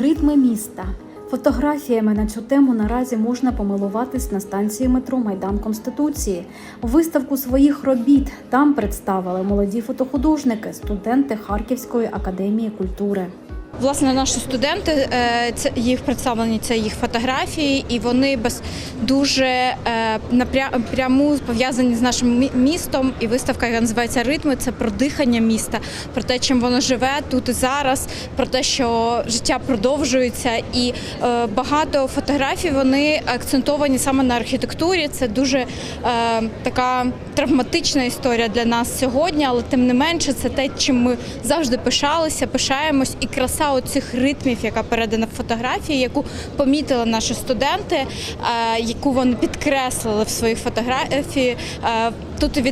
Ритми міста. Фотографіями на цю тему наразі можна помилуватись на станції метро Майдан Конституції. Виставку своїх робіт там представили молоді фотохудожники, студенти Харківської академії культури. Власне, наші студенти е, це їх представлені це їх фотографії, і вони без дуже е, напряму пов'язані з нашим містом. І виставка, яка називається Ритми, це про дихання міста, про те, чим воно живе тут і зараз, про те, що життя продовжується. І е, багато фотографій вони акцентовані саме на архітектурі. Це дуже така травматична історія для нас сьогодні, але тим не менше, це те, чим ми завжди пишалися, пишаємось, і краса оцих ритмів, яка передана в фотографії, яку помітили наші студенти, е, яку вони підкреслили в своїх фотографії, е, тут і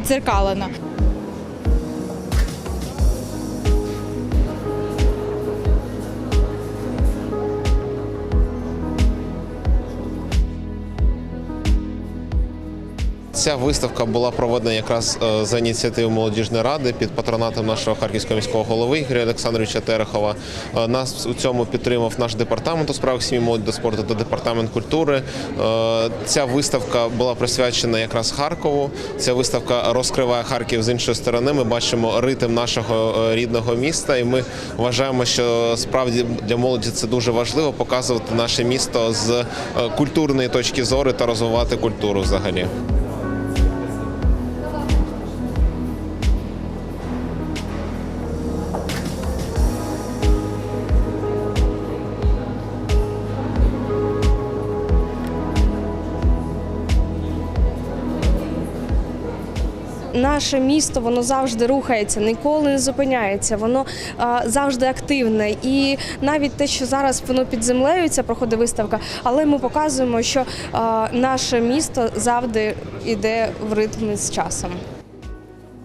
Ця виставка була проведена якраз е, за ініціативи молодіжної ради під патронатом нашого харківського міського голови Ігоря Олександровича Терехова. Е, Нас у цьому підтримав наш департамент у справах сім'ї молоді та спорту та департамент культури. Е, Ця виставка була присвячена якраз Харкову. Ця виставка розкриває Харків з іншої сторони. Ми бачимо ритм нашого рідного міста, і ми вважаємо, що справді для молоді це дуже важливо показувати наше місто з культурної точки зору та розвивати культуру взагалі. Наше місто воно завжди рухається, ніколи не зупиняється. Воно а, завжди активне. І навіть те, що зараз воно під землею, ця проходить виставка, але ми показуємо, що а, наше місто завжди йде в ритм з часом.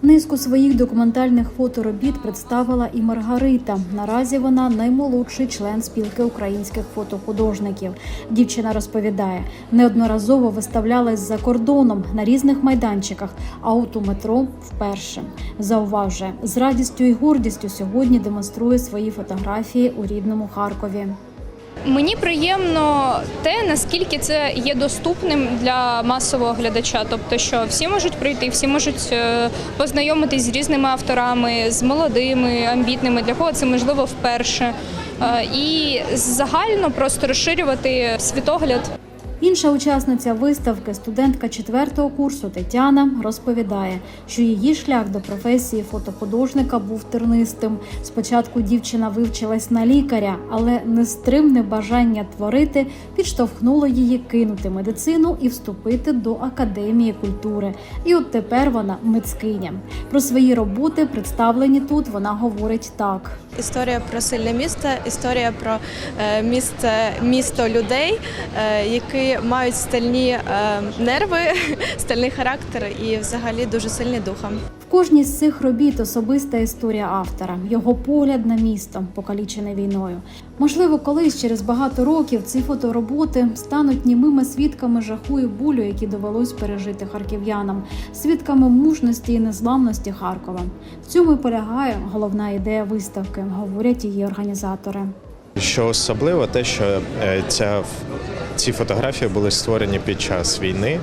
Низку своїх документальних фоторобіт представила і Маргарита. Наразі вона наймолодший член спілки українських фотохудожників. Дівчина розповідає, неодноразово виставлялась за кордоном на різних майданчиках, а от у метро вперше. Зауважує, з радістю і гордістю сьогодні демонструє свої фотографії у рідному Харкові. Мені приємно те, наскільки це є доступним для масового глядача. Тобто, що всі можуть прийти, всі можуть е, познайомитись з різними авторами, з молодими, амбітними, для кого це можливо вперше. Е, І загально просто розширювати світогляд. Інша учасниця виставки, студентка четвертого курсу Тетяна, розповідає, що її шлях до професії фотохудожника був тернистим. Спочатку дівчина вивчилась на лікаря, але нестримне бажання творити підштовхнуло її кинути медицину і вступити до академії культури. І от тепер вона мицкиня. Про свої роботи, представлені тут, вона говорить так. Історія про сильне місто, історія про е, місце, місто людей, е, мають стальні е, нерви, стальний характер і взагалі дуже сильні духом. В кожній з цих робіт особиста історія автора, його погляд на місто, покалічене війною. Можливо, колись через багато років ці фотороботи стануть німими свідками жаху і болю, які довелось пережити харків'янам, свідками мужності і незламності Харкова. В цьому і полягає головна ідея виставки, говорять її організатори. Що особливо, те, що е, ця, ці фотографії були створені під час війни,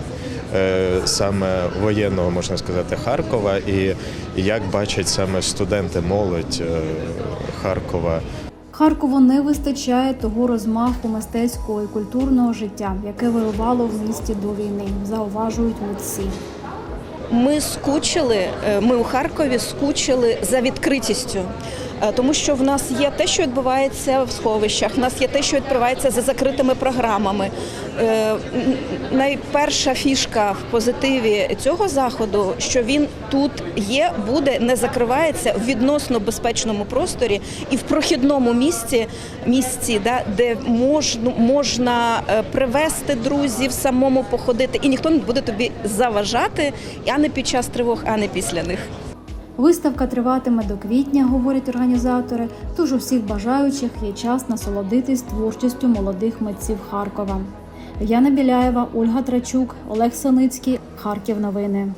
е, саме воєнного, можна сказати, Харкова, і як бачать саме студенти, молодь е, Харкова. Харкову не вистачає того розмаху мистецького і культурного життя, яке вирувало в місті до війни, зауважують митці. Ми скучили, ми у Харкові скучили за відкритістю, тому що в нас є те, що відбувається в сховищах, в нас є те, що відбувається за закритими програмами. Е, Найперша фішка в позитиві цього заходу, що він тут є, буде, не закривається в відносно безпечному просторі і в прохідному місці, місці, да, де можна, можна е, привезти друзів, самому походити, і ніхто не буде тобі заважати, а не під час тривог, а не після них. Виставка триватиме до квітня, говорять організатори. Тож у всіх бажаючих є час насолодитись творчістю молодих митців Харкова. Яна Біляєва, Ольга Трачук, Олег Соницький. Харків новини.